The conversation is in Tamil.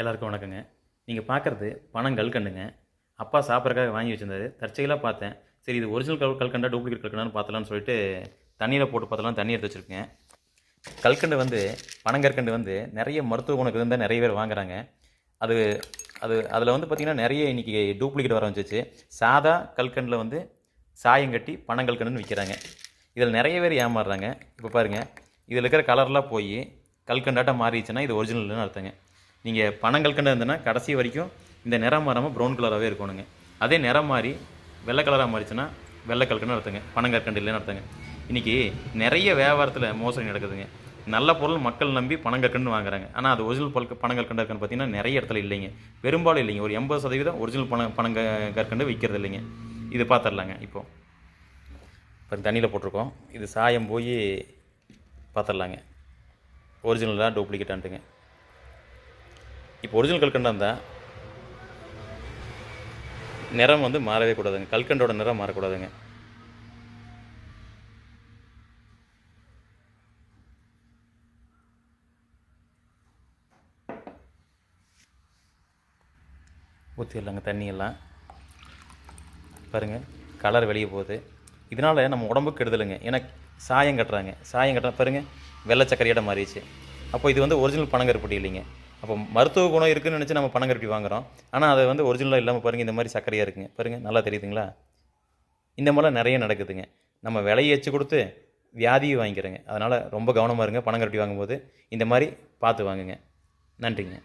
எல்லாருக்கும் வணக்கங்க. நீங்கள் பார்க்குறது பணம் கல்கண்டுங்க அப்பா சாப்பிட்றக்காக வாங்கி வச்சிருந்தாரு. தற்செயலாக பார்த்தேன். சரி இது ஒரிஜினல் கல் கல்கண்டா டூப்ளிகேட் கல்கண்டான்னு பார்த்தலாம்னு சொல்லிட்டு தண்ணியில் போட்டு பார்த்தலாம் தண்ணி எடுத்து வச்சுருக்கேன். கல்கண்டு வந்து பனங்கற்கண்டு வந்து நிறைய மருத்துவ குணக்கு இருந்தால் நிறைய பேர் வாங்குறாங்க. அது அது அதில் வந்து பார்த்திங்கன்னா நிறைய இன்றைக்கி டூப்ளிகேட் வர வந்துச்சு. சாதா கல்கண்டில் வந்து சாயம் கட்டி பனங்கல்கண்டுன்னு விற்கிறாங்க இதில் நிறைய பேர் ஏமாறுறாங்க. இப்போ பாருங்கள் இதில் இருக்கிற கலர்லாம் போய் கல்கண்டாட்டம் மாறிடுச்சுன்னா இது ஒரிஜினல்னு அர்த்தங்க. நீங்கள் பனங்கல்கண்டு இருந்ததுன்னா கடைசி வரைக்கும் இந்த நிறம் மாறாமல் ப்ரௌன் கலராகவே இருக்கணுங்க. அதே நிறம் மாறி வெள்ளை கலராக மாறிச்சுன்னா வெள்ளை கல்கண்டு அர்த்தங்க பனங்கற்கண்டு இல்லைன்னு நடத்துங்க. இன்றைக்கி நிறைய வியாபாரத்தில் மோசடி நடக்குதுங்க. நல்ல பொருள் மக்கள் நம்பி பனங்கற்கண்டு வாங்குறாங்க. ஆனால் அது ஒரிஜினல் பல்க பனங்கற்கண்டு இருக்குன்னு பார்த்தீங்கன்னா நிறைய இடத்துல இல்லைங்க. பெரும்பாலும் இல்லைங்க. ஒரு எண்பது சதவீதம் ஒரிஜினல் பண பணங்க கற்கண்டு விற்கிறது இல்லைங்க. இது பார்த்துடலாங்க இப்போது இப்போ தண்ணியில் போட்டிருக்கோம். இது சாயம் போய் பார்த்துடலாங்க ஒரிஜினலாக டூப்ளிகேட்டான்ட்டுங்க இப்போ ஒரிஜினல் கல்கண்டாக இருந்தால் நிறம் வந்து மாறவே கூடாதுங்க. கல்கண்டோட நிறம் மாறக்கூடாதுங்க. ஊற்றிடலாங்க தண்ணியெல்லாம். பாருங்கள் கலர் வெளியே போகுது. இதனால் நம்ம உடம்புக்கு கெடுதலுங்க. ஏன்னா சாயம் கட்டுறாங்க. சாயம் கட்டுற பாருங்கள் வெள்ளை சக்கரையோட மாறிடுச்சு. அப்போ இது வந்து ஒரிஜினல் பனங்கருப்பட்டி இல்லைங்க. அப்போ மருத்துவ குணம் இருக்குன்னு நினச்சி நம்ம பணம் கட்டி வாங்குறோம். ஆனால் அதை வந்து ஒரிஜினலாக இல்லாமல் பாருங்கள் இந்த மாதிரி சர்க்கரையாக இருக்குங்க. பாருங்கள் நல்லா தெரியுதுங்களா? இந்த மாதிரிலாம் நிறைய நடக்குதுங்க. நம்ம விலையை வச்சு கொடுத்து வியாதியை வாங்கிக்கிறேங்க. அதனால் ரொம்ப கவனமாக இருங்க பணம் கட்டி வாங்கும்போது. இந்த மாதிரி பார்த்து வாங்குங்க. நன்றிங்க.